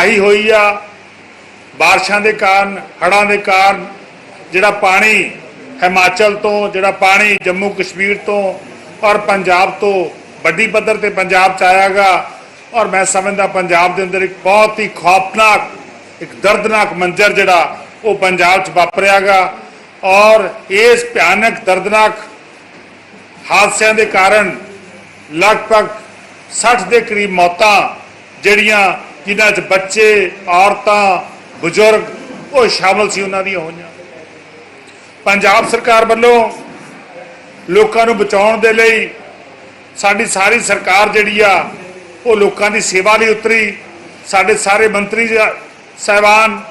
ਤਬਾਹੀ ਹੋਈ ਆ। ਬਾਰਿਸ਼ਾਂ ਦੇ ਕਾਰਨ, ਹੜ੍ਹਾਂ ਦੇ ਕਾਰਨ ਜਿਹੜਾ ਪਾਣੀ ਹਿਮਾਚਲ ਤੋਂ, ਜਿਹੜਾ ਪਾਣੀ ਜੰਮੂ ਕਸ਼ਮੀਰ ਤੋਂ ਔਰ ਪੰਜਾਬ ਤੋਂ ਵੱਡੀ ਪੱਧਰ ਤੇ ਪੰਜਾਬ ਚ ਆਇਆਗਾ ਔਰ ਮੈਂ ਸਮਝਦਾ ਪੰਜਾਬ ਦੇ ਅੰਦਰ ਇੱਕ ਬਹੁਤ ਹੀ ਖੌਫਨਾਕ, ਇੱਕ ਦਰਦਨਾਕ ਮੰਜ਼ਰ ਜਿਹੜਾ ਉਹ ਪੰਜਾਬ ਚ ਵਾਪਰਿਆਗਾ ਔਰ ਇਸ ਭਿਆਨਕ, ਦਰਦਨਾਕ ਹਾਦਸਿਆਂ ਦੇ ਕਾਰਨ ਲਗਭਗ 60 ਦੇ ਕਰੀਬ ਮੌਤਾਂ ਜਿਹੜੀਆਂ ਜਿਨ੍ਹਾਂ 'ਚ ਬੱਚੇ, ਔਰਤਾਂ, ਬਜ਼ੁਰਗ ਉਹ ਸ਼ਾਮਲ ਸੀ ਉਹਨਾਂ ਦੀਆਂ ਹੋਈਆਂ। ਪੰਜਾਬ ਸਰਕਾਰ ਵੱਲੋਂ ਲੋਕਾਂ ਨੂੰ ਬਚਾਉਣ ਦੇ ਲਈ ਸਾਡੀ ਸਾਰੀ ਸਰਕਾਰ ਜਿਹੜੀ ਆ, ਉਹ ਲੋਕਾਂ ਦੀ ਸੇਵਾ ਲਈ ਉਤਰੀ। ਸਾਡੇ ਸਾਰੇ ਮੰਤਰੀ ਜ- ਸਾਹਿਬਾਨ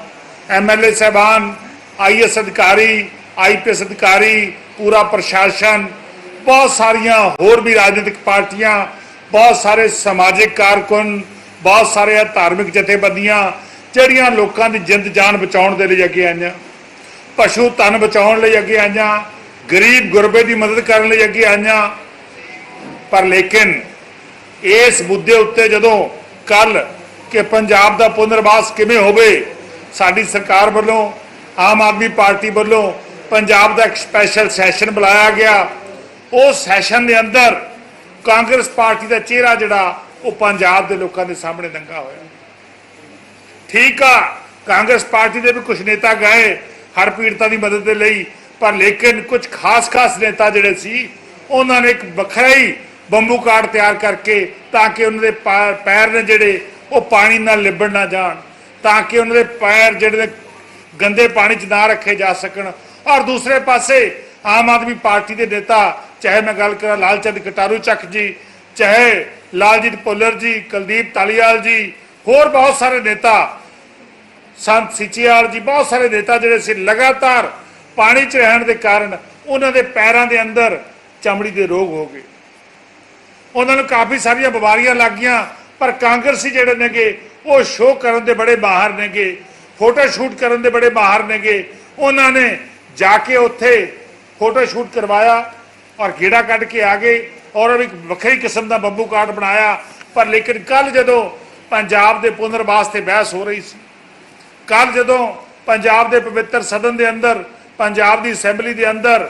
ਐਮਐਲਏ ਸਾਹਿਬਾਨ ਆਈਐਸ ਅਧਿਕਾਰੀ ਆਈਪੀਐਸ ਅਧਿਕਾਰੀ, ਪੂਰਾ ਪ੍ਰਸ਼ਾਸਨ, ਬਹੁਤ ਸਾਰੀਆਂ ਹੋਰ ਵੀ ਰਾਜਨੀਤਿਕ ਪਾਰਟੀਆਂ, ਬਹੁਤ ਸਾਰੇ ਸਮਾਜਿਕ ਕਾਰਕੁਨ ਬਹੁਤ ਸਾਰੇ ਧਾਰਮਿਕ ਜਥੇਬੰਦੀਆਂ, ਜਿਹੜੀਆਂ ਲੋਕਾਂ ਦੀ ਜਿੰਦ ਜਾਨ ਬਚਾਉਣ ਦੇ ਲਈ ਅੱਗੇ ਆਈਆਂ। ਪਸ਼ੂ ਧਨ ਬਚਾਉਣ ਲਈ ਅੱਗੇ ਆਈਆਂ, ਗਰੀਬ ਗੁਰਬੇ ਦੀ ਮਦਦ ਕਰਨ ਲਈ ਅੱਗੇ ਆਈਆਂ। ਪਰ ਲੇਕਿਨ ਇਸ ਮੁੱਦੇ ਉੱਤੇ ਜਦੋਂ ਕੱਲ ਕਿ ਪੰਜਾਬ ਦਾ ਪੁਨਰਵਾਸ ਕਿਵੇਂ ਹੋਵੇ, ਸਾਡੀ ਸਰਕਾਰ ਵੱਲੋਂ, ਆਮ ਆਦਮੀ ਪਾਰਟੀ ਵੱਲੋਂ ਪੰਜਾਬ ਦਾ ਇੱਕ ਸਪੈਸ਼ਲ ਸੈਸ਼ਨ ਬੁਲਾਇਆ ਗਿਆ। ਉਹ ਸੈਸ਼ਨ ਦੇ ਅੰਦਰ ਕਾਂਗਰਸ ਪਾਰਟੀ ਦਾ ਚਿਹਰਾ ਜਿਹੜਾ ਉਹ ਪੰਜਾਬ ਦੇ ਲੋਕਾਂ ਦੇ ਸਾਹਮਣੇ ਨੰਗਾ ਹੋਇਆ। ਠੀਕ ਆ, ਕਾਂਗਰਸ ਪਾਰਟੀ ਦੇ ਵੀ ਕੁਝ ਨੇਤਾ ਗਏ, ਹਰ ਪੀੜਤਾ ਦੀ ਮਦਦ ਦੇ ਲਈ, ਪਰ ਲੇਕਿਨ ਕੁਝ ਖਾਸ-ਖਾਸ ਨੇਤਾ ਜਿਹੜੇ ਸੀ, ਉਹਨਾਂ ਨੇ ਇੱਕ ਵੱਖਰਾ ਹੀ ਬੰਬੂ ਕਾਰਡ ਤਿਆਰ ਕਰਕੇ ਤਾਂ ਕਿ ਉਹਨਾਂ ਦੇ ਪੈਰ ਨੇ ਜਿਹੜੇ, ਉਹ ਪਾਣੀ ਨਾਲ ਲਿਬੜ ਨਾ ਜਾਣ, ਤਾਂ ਕਿ ਉਹਨਾਂ ਦੇ ਪੈਰ ਜਿਹੜੇ ਨੇ ਗੰਦੇ ਪਾਣੀ 'ਚ ਨਾ ਰੱਖੇ ਜਾ ਸਕਣ। ਔਰ ਦੂਸਰੇ ਪਾਸੇ ਆਮ ਆਦਮੀ ਪਾਰਟੀ ਦੇ ਨੇਤਾ, ਚਾਹੇ ਮੈਂ ਗੱਲ ਕਰਾਂ ਲਾਲਚੰਦ ਕਟਾਰੂ ਚੱਕ ਜੀ ਚਾਹੇ ਲਾਲਜੀਤ ਭੁੱਲਰ ਜੀ, ਕੁਲਦੀਪ ਤਾਲੀਵਾਲ ਜੀ, ਹੋਰ ਬਹੁਤ ਸਾਰੇ ਨੇਤਾ। ਸੰਤ ਸਿਚਿਆਲ ਜੀ, ਬਹੁਤ ਸਾਰੇ ਨੇਤਾ ਜਿਹੜੇ ਸੀ, ਲਗਾਤਾਰ ਪਾਣੀ 'ਚ ਰਹਿਣ ਦੇ ਕਾਰਨ ਉਹਨਾਂ ਦੇ ਪੈਰਾਂ ਦੇ ਅੰਦਰ ਚਮੜੀ ਦੇ ਰੋਗ ਹੋ ਗਏ। ਉਹਨਾਂ ਨੂੰ ਕਾਫੀ ਸਾਰੀਆਂ ਬਿਮਾਰੀਆਂ ਲੱਗ ਗਈਆਂ, ਪਰ ਕਾਂਗਰਸੀ ਜਿਹੜੇ ਨੇਗੇ, ਉਹ ਸ਼ੋਅ ਕਰਨ ਦੇ ਬੜੇ ਮਾਹਰ ਨੇਗੇ, ਫੋਟੋ ਸ਼ੂਟ ਕਰਨ ਦੇ ਬੜੇ ਮਾਹਰ ਨੇਗੇ। ਉਹਨਾਂ ਨੇ ਜਾ ਕੇ ਉੱਥੇ ਫੋਟੋ ਸ਼ੂਟ ਕਰਵਾਇਆ ਔਰ ਗੇੜਾ ਕੱਢ ਕੇ ਆ ਗਏ। ਔਰ ਇੱਕ ਵੱਖਰੀ ਕਿਸਮ ਦਾ ਬੰਬੂ ਕਾਰਡ ਬਣਾਇਆ। ਪਰ ਲੇਕਿਨ ਕੱਲ ਜਦੋਂ ਪੰਜਾਬ ਦੇ ਪੁਨਰਵਾਸ ਤੇ ਬਹਿਸ ਹੋ ਰਹੀ ਸੀ ਕੱਲ ਜਦੋਂ ਪੰਜਾਬ ਦੇ ਪਵਿੱਤਰ ਸਦਨ ਦੇ ਅੰਦਰ, ਪੰਜਾਬ ਦੀ ਅਸੈਂਬਲੀ ਦੇ ਅੰਦਰ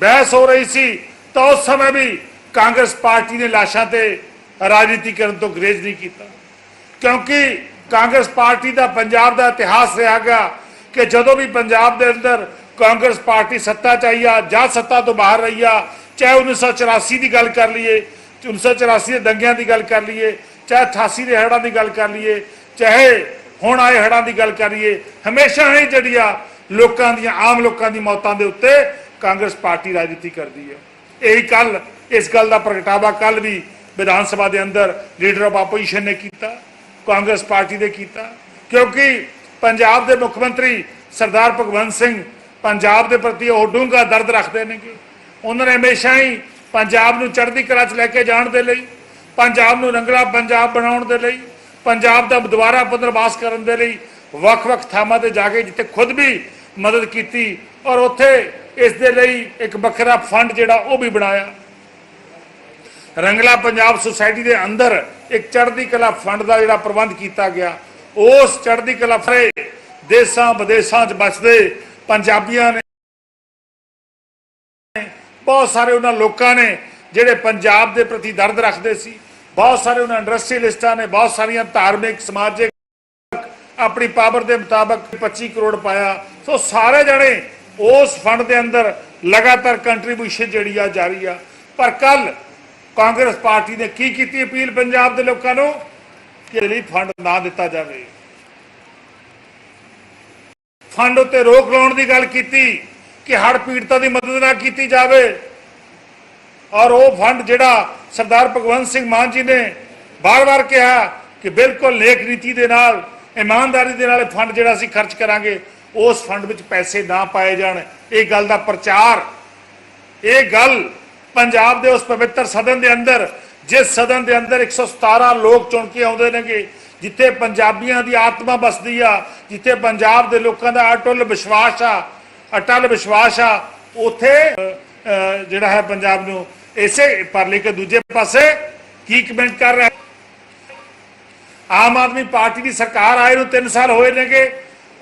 ਬਹਿਸ ਹੋ ਰਹੀ ਸੀ, ਤਾਂ ਉਸ ਸਮੇਂ ਵੀ ਕਾਂਗਰਸ ਪਾਰਟੀ ਨੇ ਲਾਸ਼ਾਂ ਤੇ ਰਾਜਨੀਤੀ ਕਰਨ ਤੋਂ ਗਰੇਜ ਨਹੀਂ ਕੀਤਾ। ਕਿਉਂਕਿ ਕਾਂਗਰਸ ਪਾਰਟੀ ਦਾ ਪੰਜਾਬ ਦਾ ਇਤਿਹਾਸ ਰਿਹਾ ਗਾ ਕਿ ਜਦੋਂ ਵੀ ਪੰਜਾਬ ਦੇ ਅੰਦਰ ਕਾਂਗਰਸ ਪਾਰਟੀ ਸੱਤਾ ਚ ਆਈ ਆ ਜਾਂ ਸੱਤਾ ਤੋਂ ਬਾਹਰ ਰਹੀ ਆ ਚਾਹੇ 1984 ਦੀ ਗੱਲ ਕਰ ਲਈਏ 1984 ਦੇ ਦੰਗਿਆਂ ਦੀ ਗੱਲ ਕਰ ਲਈਏ, ਚਾਹੇ 88 ਦੇ ਹੜ੍ਹਾਂ ਦੀ ਗੱਲ ਕਰ ਲਈਏ, ਚਾਹੇ ਹੁਣ ਆਏ ਹੜ੍ਹਾਂ ਦੀ ਗੱਲ ਕਰ ਲਈਏ, ਹਮੇਸ਼ਾ ਹੀ ਜਿਹੜੀ ਆ ਲੋਕਾਂ ਦੀਆਂ, ਆਮ ਲੋਕਾਂ ਦੀ ਮੌਤਾਂ ਦੇ ਉੱਤੇ ਕਾਂਗਰਸ ਪਾਰਟੀ ਰਾਜਨੀਤੀ ਕਰਦੀ ਹੈ। ਇਹੀ ਕੱਲ ਇਸ ਗੱਲ ਦਾ ਪ੍ਰਗਟਾਵਾ ਕੱਲ ਵੀ ਵਿਧਾਨ ਸਭਾ ਦੇ ਅੰਦਰ ਲੀਡਰ ਆਫ ਆਪੋਜੀਸ਼ਨ ਨੇ ਕੀਤਾ, ਕਾਂਗਰਸ ਪਾਰਟੀ ਦੇ ਕੀਤਾ, ਕਿਉਂਕਿ ਪੰਜਾਬ ਦੇ ਮੁੱਖ ਮੰਤਰੀ ਸਰਦਾਰ ਭਗਵੰਤ ਸਿੰਘ ਪੰਜਾਬ ਦੇ ਪ੍ਰਤੀ ਉਹ ਡੂੰਘਾ ਦਰਦ ਰੱਖਦੇ ਨੇਗੇ। ਉਹਨਾਂ ਨੇ ਹਮੇਸ਼ਾ ਹੀ ਪੰਜਾਬ ਨੂੰ ਚੜ੍ਹਦੀ ਕਲਾ 'ਚ ਲੈ ਕੇ ਜਾਣ ਦੇ ਲਈ, ਪੰਜਾਬ ਨੂੰ ਰੰਗਲਾ ਪੰਜਾਬ ਬਣਾਉਣ ਦੇ ਲਈ, ਪੰਜਾਬ ਦਾ ਦੁਬਾਰਾ ਪੁਨਰਵਾਸ ਕਰਨ ਦੇ ਲਈ ਵੱਖ-ਵੱਖ ਥਾਵਾਂ ਤੇ ਜਾ ਕੇ ਜਿੱਥੇ ਖੁਦ ਵੀ ਮਦਦ ਕੀਤੀ ਔਰ ਉੱਥੇ ਇਸ ਦੇ ਲਈ ਇੱਕ ਵੱਖਰਾ ਫੰਡ ਜਿਹੜਾ ਉਹ ਵੀ ਬਣਾਇਆ। ਰੰਗਲਾ ਪੰਜਾਬ ਸੁਸਾਇਟੀ ਦੇ ਅੰਦਰ ਇੱਕ ਚੜ੍ਹਦੀ ਕਲਾ ਫੰਡ ਦਾ ਜਿਹੜਾ ਪ੍ਰਬੰਧ ਕੀਤਾ ਗਿਆ, ਉਸ ਚੜ੍ਹਦੀ ਕਲਾ ਫਰੇ ਦੇਸਾਂ ਵਿਦੇਸਾਂ 'ਚ ਬਸਦੇ ਪੰਜਾਬੀਆਂ ਨੇ ਬਹੁਤ ਸਾਰੇ ਉਹਨਾਂ ਲੋਕਾਂ ਨੇ ਜਿਹੜੇ ਪੰਜਾਬ ਦੇ ਪ੍ਰਤੀ ਦਰਦ ਰੱਖਦੇ ਸੀ, ਬਹੁਤ ਸਾਰੇ ਉਹਨਾਂ ਇੰਡਸਟਰੀਅਲਿਸਟਾਂ ਨੇ, ਬਹੁਤ ਸਾਰੀਆਂ ਧਾਰਮਿਕ, ਸਮਾਜਿਕ, ਆਪਣੀ ਪਾਵਰ ਦੇ ਮੁਤਾਬਕ 25 ਕਰੋੜ ਪਾਇਆ। ਸੋ ਸਾਰੇ ਜਣੇ ਉਸ ਫੰਡ ਦੇ ਅੰਦਰ ਲਗਾਤਾਰ ਕੰਟਰੀਬਿਊਸ਼ਨ ਜਿਹੜੀ ਆ ਜਾਰੀ ਆ। ਪਰ ਕੱਲ ਕਾਂਗਰਸ ਪਾਰਟੀ ਨੇ ਕੀ ਕੀਤੀ ਅਪੀਲ ਪੰਜਾਬ ਦੇ ਲੋਕਾਂ ਨੂੰ? ਕਿ ਲਈ ਫੰਡ ਨਾ ਦਿੱਤਾ ਜਾਵੇ। ਫੰਡ ਉੱਤੇ ਰੋਕ ਲਾਉਣ ਦੀ ਗੱਲ ਕੀਤੀ। ਕਿ ਹੜ ਪੀੜਤਾਂ ਦੀ ਮਦਦ ਨਾ ਕੀਤੀ ਜਾਵੇ। ਔਰ ਉਹ ਫੰਡ ਜਿਹੜਾ ਸਰਦਾਰ ਭਗਵੰਤ ਸਿੰਘ ਮਾਨ ਜੀ ਨੇ ਬਾਰ-ਬਾਰ ਕਿਹਾ ਕਿ ਬਿਲਕੁਲ ਨੇਕ ਨੀਤੀ ਦੇ ਨਾਲ, ਇਮਾਨਦਾਰੀ ਦੇ ਨਾਲ ਇਹ ਫੰਡ ਜਿਹੜਾ ਅਸੀਂ ਖਰਚ ਕਰਾਂਗੇ, ਉਸ ਫੰਡ ਵਿੱਚ ਪੈਸੇ ਨਾ ਪਾਏ ਜਾਣ। ਇਹ ਗੱਲ ਦਾ ਪ੍ਰਚਾਰ, ਇਹ ਗੱਲ ਪੰਜਾਬ ਦੇ ਉਸ ਪਵਿੱਤਰ ਸਦਨ ਦੇ ਅੰਦਰ, ਜਿਸ ਸਦਨ ਦੇ ਅੰਦਰ 117 ਲੋਕ ਚੁਣ ਕੇ ਆਉਂਦੇ ਨੇਗੇ, ਜਿੱਥੇ ਪੰਜਾਬੀਆਂ ਦੀ ਆਤਮਾ ਬਸਦੀ ਆ, ਜਿੱਥੇ ਪੰਜਾਬ ਦੇ ਲੋਕਾਂ ਦਾ ਅਟੁੱਲ ਵਿਸ਼ਵਾਸ ਆ ਅਟਲ ਵਿਸ਼ਵਾਸ ਆ, ਉਥੇ ਜਿਹੜਾ ਹੈ ਪੰਜਾਬ ਨੂੰ ਇਸੇ ਪਰ ਲੈ ਕੇ ਦੂਜੇ ਪਾਸੇ ਕੀ ਕਮੈਂਟ ਕਰ ਰਿਹਾ ਆਮ ਆਦਮੀ ਪਾਰਟੀ ਦੀ ਸਰਕਾਰ ਆਏ ਨੂੰ 3 ਸਾਲ ਹੋਏ ਨੇਗੇ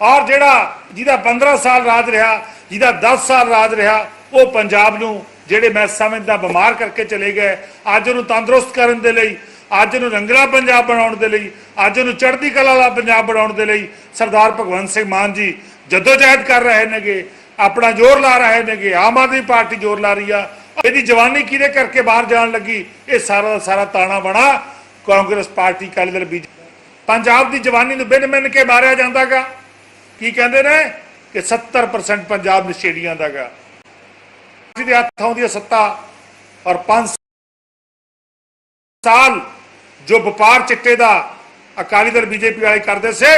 ਔਰ ਜਿਹੜਾ ਜਿਹਦਾ 15 ਸਾਲ ਰਾਜ ਰਿਹਾ, ਜਿਹਦਾ 10 ਸਾਲ ਰਾਜ ਰਿਹਾ, ਉਹ ਪੰਜਾਬ ਨੂੰ ਜਿਹੜੇ ਮੈਂ ਸਮਝਦਾ ਬਿਮਾਰ ਕਰਕੇ ਚਲੇ ਗਏ। ਅੱਜ ਉਹਨੂੰ ਤੰਦਰੁਸਤ ਕਰਨ ਦੇ ਲਈ, ਅੱਜ ਨੂੰ ਰੰਗਲਾ ਪੰਜਾਬ ਬਣਾਉਣ ਦੇ ਲਈ, ਅੱਜ ਉਹਨੂੰ ਚੜ੍ਹਦੀ ਕਲਾ ਵਾਲਾ ਪੰਜਾਬ ਬਣਾਉਣ ਦੇ ਲਈ ਸਰਦਾਰ ਭਗਵੰਤ ਸਿੰਘ ਮਾਨ ਜੀ ਜਦੋਜਹਿਦ ਕਰ ਰਹੇ ਨੇਗੇ। ਆਪਣਾ ਜ਼ੋਰ ਲਾ ਰਹੇ ਨੇਗੇ, ਆਮ ਆਦਮੀ ਪਾਰਟੀ ਜ਼ੋਰ ਲਾ ਰਹੀ ਆ। ਇਹਦੀ ਜਵਾਨੀ ਕਿਹਦੇ ਕਰਕੇ ਬਾਹਰ ਜਾਣ ਲੱਗੀ? ਇਹ ਸਾਰਾ ਦਾ ਸਾਰਾ ਤਾਣਾ ਬਣਾ ਕਾਂਗਰਸ ਪਾਰਟੀ ਅਕਾਲੀ ਦਲ ਬੀਜੇਪੀ ਪੰਜਾਬ ਦੀ ਜਵਾਨੀ ਨੂੰ ਬਿਨ ਬਿਨ ਕੇ ਮਾਰਿਆ ਜਾਂਦਾਗਾ। ਕੀ ਕਹਿੰਦੇ ਨੇ? ਕਿ 70% ਪੰਜਾਬ ਨਸ਼ੇੜੀਆਂ ਦਾਗਾ। ਜਿਹਦੇ ਹੱਥ ਆਉਂਦੀ ਹੈ ਸੱਤਾ ਔਰ 5 ਸਾਲ ਜੋ ਵਪਾਰ ਚਿੱਟੇ ਦਾ ਅਕਾਲੀ ਦਲ ਬੀਜੇਪੀ ਵਾਲੇ ਕਰਦੇ ਸੀ,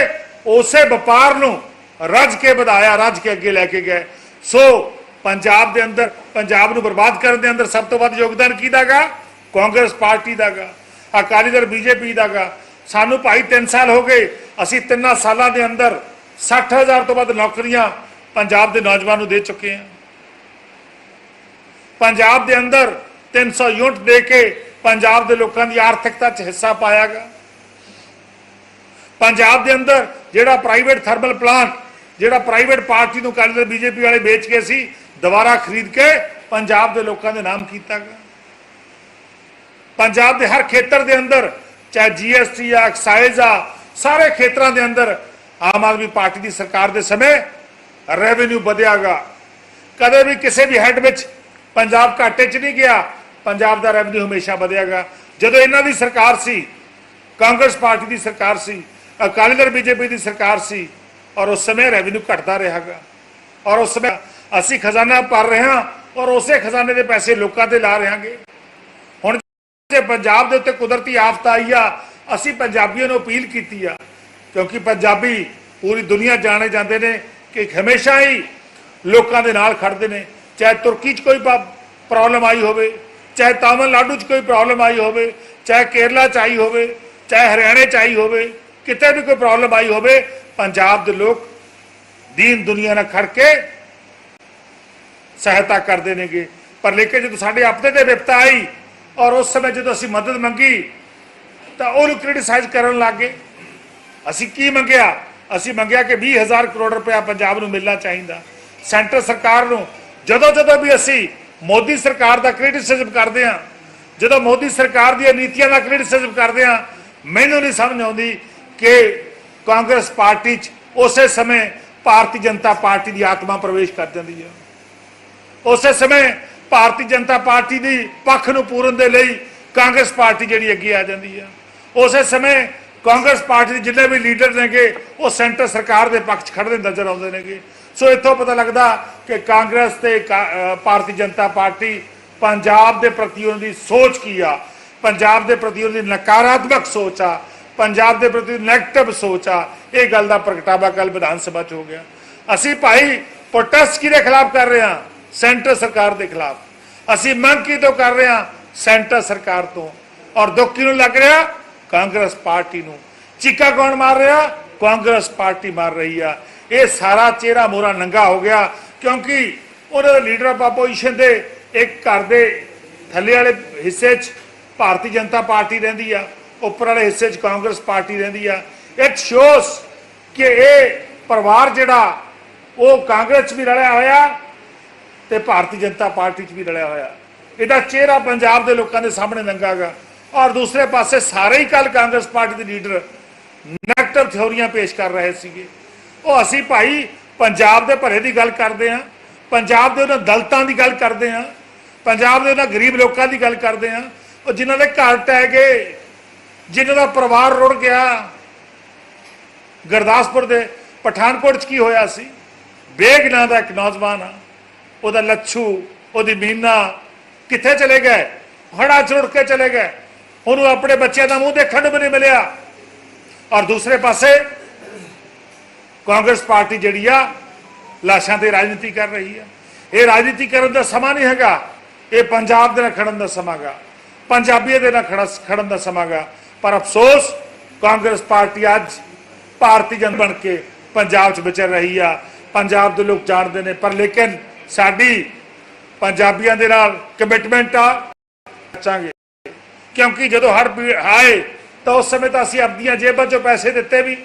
ਉਸੇ ਵਪਾਰ ਨੂੰ ਰੱਜ ਕੇ ਵਧਾਇਆ, ਰੱਜ ਕੇ ਅੱਗੇ ਲੈ ਕੇ ਗਏ। ਸੋ ਪੰਜਾਬ ਦੇ ਅੰਦਰ, ਪੰਜਾਬ ਨੂੰ ਬਰਬਾਦ ਕਰਨ ਦੇ ਅੰਦਰ ਸਭ ਤੋਂ ਵੱਧ ਯੋਗਦਾਨ ਕਿਹਦਾਗਾ? ਕਾਂਗਰਸ ਪਾਰਟੀ ਦਾਗਾ, ਅਕਾਲੀ ਦਲ ਬੀਜੇਪੀ ਦਾਗਾ। ਸਾਨੂੰ ਭਾਈ 3 ਸਾਲ ਹੋ ਗਏ, ਅਸੀਂ ਤਿੰਨਾਂ ਸਾਲਾਂ ਦੇ ਅੰਦਰ 60000 ਤੋਂ ਵੱਧ ਨੌਕਰੀਆਂ ਪੰਜਾਬ ਦੇ ਨੌਜਵਾਨ ਨੂੰ ਦੇ ਚੁੱਕੇ ਹਾਂ। ਪੰਜਾਬ ਦੇ ਅੰਦਰ 300 ਯੂਨਿਟ ਦੇ ਕੇ ਪੰਜਾਬ ਦੇ ਲੋਕਾਂ ਦੀ ਆਰਥਿਕਤਾ 'ਚ ਹਿੱਸਾ ਪਾਇਆਗਾ। ਪੰਜਾਬ ਦੇ ਅੰਦਰ ਜਿਹੜਾ ਪ੍ਰਾਈਵੇਟ ਥਰਮਲ ਪਲਾਂਟ ਜਿਹੜਾ ਪ੍ਰਾਈਵੇਟ ਪਾਰਟੀ ਨੂੰ ਕਾਲੀ ਦਲ ਬੀਜੇਪੀ ਵਾਲੇ ਵੇਚ ਕੇ ਸੀ ਦੁਬਾਰਾ ਖਰੀਦ ਕੇ ਪੰਜਾਬ ਦੇ ਲੋਕਾਂ ਦੇ ਨਾਮ ਕੀਤਾ ਕੀਤਾਗਾ ਪੰਜਾਬ ਦੇ ਹਰ ਖੇਤਰ ਦੇ ਅੰਦਰ, ਚਾਹੇ ਜੀਐਸਟੀ ਆ ਐਕਸਾਈਜ਼ ਆ, ਸਾਰੇ ਖੇਤਰਾਂ ਦੇ ਅੰਦਰ ਆਮ ਆਦਮੀ ਪਾਰਟੀ ਦੀ ਸਰਕਾਰ ਦੇ ਸਮੇਂ ਰੈਵਨਿਊ ਵਧਿਆਗਾ ਕਦੇ ਵੀ ਕਿਸੇ ਵੀ ਹੈੱਡ ਵਿੱਚ ਪੰਜਾਬ ਘਾਟੇ 'ਚ ਨਹੀਂ ਗਿਆ, ਪੰਜਾਬ ਦਾ ਰੈਵਨਿਊ ਹਮੇਸ਼ਾ ਵਧਿਆਗਾ ਜਦੋਂ ਇਹਨਾਂ ਦੀ ਸਰਕਾਰ ਸੀ, ਕਾਂਗਰਸ ਪਾਰਟੀ ਦੀ ਸਰਕਾਰ ਸੀ, ਅਕਾਲੀ ਦਲ ਬੀਜੇਪੀ ਦੀ ਸਰਕਾਰ ਸੀ ਔਰ ਉਸ ਸਮੇਂ ਰੈਵਨਿਊ ਘਟਦਾ ਰਿਹਾਗਾ। ਔਰ ਉਸ ਸਮੇਂ ਅਸੀਂ ਖਜ਼ਾਨਾ ਭਰ ਰਹੇ ਹਾਂ ਔਰ ਉਸੇ ਖਜ਼ਾਨੇ ਦੇ ਪੈਸੇ ਲੋਕਾਂ ਤੇ ਲਾ ਰਹਾਂਗੇ। ਹੁਣ ਜੇ ਪੰਜਾਬ ਦੇ ਉੱਤੇ ਕੁਦਰਤੀ ਆਫਤ ਆਈ ਆ ਅਸੀਂ ਪੰਜਾਬੀਆਂ ਨੂੰ ਅਪੀਲ ਕੀਤੀ ਆ, ਕਿਉਂਕਿ ਪੰਜਾਬੀ ਪੂਰੀ ਦੁਨੀਆ ਜਾਣੇ ਜਾਂਦੇ ਨੇ ਕਿ ਹਮੇਸ਼ਾ ਹੀ ਲੋਕਾਂ ਦੇ ਨਾਲ ਖੜਦੇ ਨੇ। ਚਾਹੇ ਤੁਰਕੀ 'ਚ ਕੋਈ ਪ੍ਰੋਬਲਮ ਆਈ ਹੋਵੇ, ਚਾਹੇ ਤਾਮਿਲਨਾਡੂ 'ਚ ਕੋਈ ਪ੍ਰੋਬਲਮ ਆਈ ਹੋਵੇ, ਚਾਹੇ ਕੇਰਲਾ 'ਚ ਆਈ ਹੋਵੇ, ਚਾਹੇ ਹਰਿਆਣੇ 'ਚ ਆਈ ਹੋਵੇ, ਕਿਤੇ ਵੀ ਕੋਈ ਪ੍ਰੋਬਲਮ ਆਈ ਹੋਵੇ ਪੰਜਾਬ ਦੇ ਲੋਕ ਦੀਨ ਦੁਨੀਆ ਨਾਲ ਖੜ ਕੇ ਸਹਾਇਤਾ ਕਰਦੇ ਨੇਗੇ। ਪਰ ਲੇਕਿਨ ਜਦੋਂ ਸਾਡੇ ਆਪਦੇ ਤੇ ਵਿਪਤਾ ਆਈ ਔਰ ਉਸ ਸਮੇਂ ਜਦੋਂ ਅਸੀਂ ਮਦਦ ਮੰਗੀ, ਤਾਂ ਉਹਨੂੰ ਕ੍ਰਿਟਿਸਾਈਜ਼ ਕਰਨ ਲੱਗੇ ਅਸੀਂ ਕੀ ਮੰਗਿਆ? ਅਸੀਂ ਮੰਗਿਆ ਕਿ 20000 ਕਰੋੜ ਰੁਪਇਆ ਪੰਜਾਬ ਨੂੰ ਮਿਲਣਾ ਚਾਹੀਦਾ। ਸੈਂਟਰ ਸਰਕਾਰ ਨੂੰ ਜਦੋਂ ਜਦੋਂ ਵੀ ਅਸੀਂ ਮੋਦੀ ਸਰਕਾਰ ਦਾ ਕ੍ਰਿਟਿਸਿਜ਼ਮ ਕਰਦੇ ਹਾਂ, ਜਦੋਂ ਮੋਦੀ ਸਰਕਾਰ ਦੀਆਂ ਨੀਤੀਆਂ ਦਾ ਕ੍ਰਿਟਿਸਿਜ਼ਮ ਕਰਦੇ ਹਾਂ, ਮੈਨੂੰ ਨਹੀਂ ਸਮਝ ਆਉਂਦੀ ਕਿ ਕਾਂਗਰਸ ਪਾਰਟੀ 'ਚ ਉਸੇ ਸਮੇਂ ਭਾਰਤੀ ਜਨਤਾ ਪਾਰਟੀ ਦੀ ਆਤਮਾ ਪ੍ਰਵੇਸ਼ ਕਰ ਜਾਂਦੀ ਹੈ। ਉਸੇ ਸਮੇਂ ਭਾਰਤੀ ਜਨਤਾ ਪਾਰਟੀ ਦੀ ਪੱਖ ਨੂੰ ਪੂਰਨ ਦੇ ਲਈ ਕਾਂਗਰਸ ਪਾਰਟੀ ਜਿਹੜੀ ਅੱਗੇ ਆ ਜਾਂਦੀ ਹੈ। ਉਸੇ ਸਮੇਂ ਕਾਂਗਰਸ ਪਾਰਟੀ ਦੇ ਜਿੰਨੇ ਵੀ ਲੀਡਰ ਨੇਗੇ, ਉਹ ਸੈਂਟਰ ਸਰਕਾਰ ਦੇ ਪੱਖ 'ਚ ਖੜਦੇ ਨਜ਼ਰ ਆਉਂਦੇ ਨੇਗੇ। ਸੋ ਇੱਥੋਂ ਪਤਾ ਲੱਗਦਾ ਕਿ ਕਾਂਗਰਸ ਤੇ ਕਾ- ਭਾਰਤੀ ਜਨਤਾ ਪਾਰਟੀ ਪੰਜਾਬ ਦੇ ਪ੍ਰਤੀ ਉਹਨਾਂ ਦੀ ਸੋਚ ਕੀ ਆ? ਪੰਜਾਬ ਦੇ ਪ੍ਰਤੀ ਉਹਨਾਂ ਦੀ ਨਕਾਰਾਤਮਕ ਸੋਚ ਆ। ਪੰਜਾਬ ਦੇ ਪ੍ਰਤੀ ਨੈਗੇਟਿਵ ਸੋਚ ਆ, ਇਹ ਗੱਲ ਦਾ ਪ੍ਰਗਟਾਵਾ ਕੱਲ ਵਿਧਾਨ ਸਭਾ 'ਚ ਹੋ ਗਿਆ। ਅਸੀਂ ਭਾਈ ਪ੍ਰੋਟੈਸਟ ਕਿਹਦੇ ਖਿਲਾਫ ਕਰ ਰਹੇ ਹਾਂ? ਸੈਂਟਰ ਸਰਕਾਰ ਦੇ ਖਿਲਾਫ। ਅਸੀਂ ਮੰਗ ਕੀ ਤੋਂ ਕਰ ਰਹੇ ਹਾਂ? ਸੈਂਟਰ ਸਰਕਾਰ ਤੋਂ। ਔਰ ਦੁੱਖ ਕਿਹਨੂੰ ਲੱਗ ਰਿਹਾ? ਕਾਂਗਰਸ ਪਾਰਟੀ ਨੂੰ। ਚੀਕਾ ਕੌਣ ਮਾਰ ਰਿਹਾ? ਕਾਂਗਰਸ ਪਾਰਟੀ ਮਾਰ ਰਹੀ ਆ। ਇਹ ਸਾਰਾ ਚਿਹਰਾ ਮੋਰਾ ਨੰਗਾ ਹੋ ਗਿਆ, ਕਿਉਂਕਿ ਉਹਨਾਂ ਦੇ ਲੀਡਰ ਆਫ ਆਪੋਜੀਸ਼ਨ ਦੇ ਇੱਕ ਘਰ ਦੇ ਥੱਲੇ ਵਾਲੇ ਹਿੱਸੇ 'ਚ ਭਾਰਤੀ ਜਨਤਾ ਪਾਰਟੀ ਰਹਿੰਦੀ ਆ। ਉੱਪਰ ਵਾਲੇ ਹਿੱਸੇ 'ਚ ਕਾਂਗਰਸ ਪਾਰਟੀ ਰਹਿੰਦੀ ਆ ਇਟ ਸ਼ੋਸ ਕਿ ਇਹ ਪਰਿਵਾਰ ਜਿਹੜਾ, ਉਹ ਕਾਂਗਰਸ 'ਚ ਵੀ ਰਲਿਆ ਹੋਇਆ ਤੇ ਭਾਰਤੀ ਜਨਤਾ ਪਾਰਟੀ 'ਚ ਵੀ ਰਲਿਆ ਹੋਇਆ। ਇਹਦਾ ਚਿਹਰਾ ਪੰਜਾਬ ਦੇ ਲੋਕਾਂ ਦੇ ਸਾਹਮਣੇ ਨੰਗਾਗਾ। ਔਰ ਦੂਸਰੇ ਪਾਸੇ ਸਾਰੇ ਹੀ ਕੱਲ ਕਾਂਗਰਸ ਪਾਰਟੀ ਦੇ ਲੀਡਰ ਨੈਗੇਟਿਵ ਥਿਉਰੀਆਂ ਪੇਸ਼ ਕਰ ਰਹੇ ਸੀਗੇ। ਉਹ ਅਸੀਂ ਭਾਈ ਪੰਜਾਬ ਦੇ ਭਰੇ ਦੀ ਗੱਲ ਕਰਦੇ ਹਾਂ, ਪੰਜਾਬ ਦੇ ਉਹਨਾਂ ਦਲਤਾਂ ਦੀ ਗੱਲ ਕਰਦੇ ਹਾਂ, ਪੰਜਾਬ ਦੇ ਉਹਨਾਂ ਗਰੀਬ ਲੋਕਾਂ ਦੀ ਗੱਲ ਕਰਦੇ ਹਾਂ, ਉਹ ਜਿਨ੍ਹਾਂ ਦੇ ਘਰ ਟਹਿ ਗਏ ਜਿਨ੍ਹਾਂ ਦਾ ਪਰਿਵਾਰ ਰੁੜ ਗਿਆ। ਗੁਰਦਾਸਪੁਰ ਦੇ ਪਠਾਨਕੋਟ 'ਚ ਕੀ ਹੋਇਆ ਸੀ? ਬੇਗ ਨਾਂ ਦਾ ਇੱਕ ਨੌਜਵਾਨ ਆ। ਉਹਦਾ ਲੱਛੂ, ਉਹਦੀ ਮੀਨਾ ਕਿੱਥੇ ਚਲੇ ਗਏ? ਹੜਾ ਚੁੜ ਕੇ ਚਲੇ ਗਏ। ਉਹਨੂੰ ਆਪਣੇ ਬੱਚਿਆਂ ਦਾ ਮੂੰਹ ਦੇਖਣ ਨੂੰ ਵੀ ਨਹੀਂ ਮਿਲਿਆ। ਔਰ ਦੂਸਰੇ ਪਾਸੇ ਕਾਂਗਰਸ ਪਾਰਟੀ ਜਿਹੜੀ ਆ, ਲਾਸ਼ਾਂ ਤੇ ਰਾਜਨੀਤੀ ਕਰ ਰਹੀ ਆ। ਇਹ ਰਾਜਨੀਤੀ ਕਰਨ ਦਾ ਸਮਾਂ ਨਹੀਂ ਹੈਗਾ। ਇਹ ਪੰਜਾਬ ਦੇ ਨਾਲ ਖੜਨ ਦਾ ਸਮਾਂ ਸਮਾਂਗਾ ਪੰਜਾਬੀਆਂ ਦੇ ਨਾਲ ਖੜਾ- ਖੜਨ ਦਾ ਸਮਾਂਗਾ ਪਰ ਅਫਸੋਸ, ਕਾਂਗਰਸ ਪਾਰਟੀ ਅੱਜ ਭਾਰਤੀ ਜਨ ਬਣ ਕੇ ਪੰਜਾਬ 'ਚ ਵਿਚਰ ਰਹੀ ਆ। ਪੰਜਾਬ ਦੇ ਲੋਕ ਜਾਣਦੇ ਨੇ, ਪਰ ਲੇਕਿਨ ਸਾਡੀ ਪੰਜਾਬੀਆਂ ਦੇ ਨਾਲ ਕਮਿਟਮੈਂਟ ਆ। ਬਚਾਂਗੇ ਕਿਉਂਕਿ ਜਦੋਂ ਹਰ ਪੀ- ਆਏ, ਤਾਂ ਉਸ ਸਮੇਂ ਤਾਂ ਅਸੀਂ ਆਪਣੀਆਂ ਜੇਬਾਂ 'ਚੋਂ ਪੈਸੇ ਦਿੱਤੇ ਵੀ।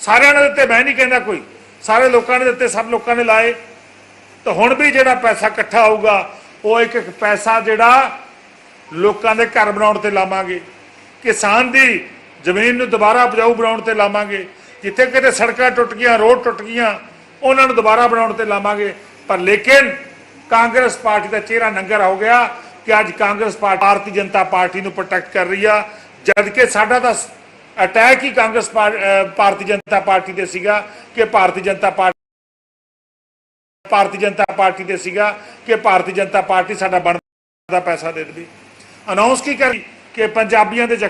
ਸਾਰਿਆਂ ਨੇ ਦਿੱਤੇ, ਮੈਂ ਨਹੀਂ ਕਹਿੰਦਾ ਕੋਈ। ਸਾਰੇ ਲੋਕਾਂ ਨੇ ਦਿੱਤੇ, ਸਭ ਲੋਕਾਂ ਨੇ ਲਾਏ। ਤਾਂ ਹੁਣ ਵੀ ਜਿਹੜਾ ਪੈਸਾ ਇਕੱਠਾ ਹੋਊਗਾ, ਉਹ ਇੱਕ ਇੱਕ ਪੈਸਾ ਜਿਹੜਾ ਲੋਕਾਂ ਦੇ ਘਰ ਬਣਾਉਣ ਤੇ ਲਾਵਾਂਗੇ। ਕਿਸਾਨ ਦੀ ਜ਼ਮੀਨ ਨੂੰ ਦੁਬਾਰਾ ਉਪਜਾਊ ਬਣਾਉਣ ਤੇ ਲਾਵਾਂਗੇ। ਜਿੱਥੇ ਕਿਤੇ ਸੜਕਾਂ ਟੁੱਟ ਗਈਆਂ, ਰੋਡ ਟੁੱਟ ਗਈਆਂ, ਉਹਨਾਂ ਨੂੰ ਦੁਬਾਰਾ ਬਣਾਉਣ ਤੇ ਲਾਵਾਂਗੇ। ਪਰ ਲੇਕਿਨ ਕਾਂਗਰਸ ਪਾਰਟੀ ਦਾ ਚਿਹਰਾ ਨੰਗਰ ਹੋ ਗਿਆ ਕਿ ਅੱਜ ਕਾਂਗਰਸ ਪਾਰਟੀ ਭਾਰਤੀ ਜਨਤਾ ਪਾਰਟੀ ਨੂੰ ਪ੍ਰੋਟੈਕਟ ਕਰ ਰਹੀ ਆ। ਜਦ ਕਿ ਸਾਡਾ ਤਾਂ ਅਟੈਕ ਹੀ ਕਾਂਗਰਸ ਭਾਰਤੀ ਜਨਤਾ ਪਾਰਟੀ ਤੇ ਸੀਗਾ ਕਿ ਭਾਰਤੀ ਜਨਤਾ ਪਾਰਟੀ ਭਾਰਤੀ ਜਨਤਾ ਪਾਰਟੀ ਦੇ ਸੀਗਾ ਕਿ ਭਾਰਤੀ ਜਨਤਾ ਪਾਰਟੀ ਸਾਡਾ ਬਣਦਾ ਪੈਸਾ ਦੇ ਦੇਵੇ। ਅਨਾਉਂਸ ਕੀ ਕਰੀ ਕਿ ਪੰਜਾਬੀਆਂ ਦੇ ਜ਼ਖਮ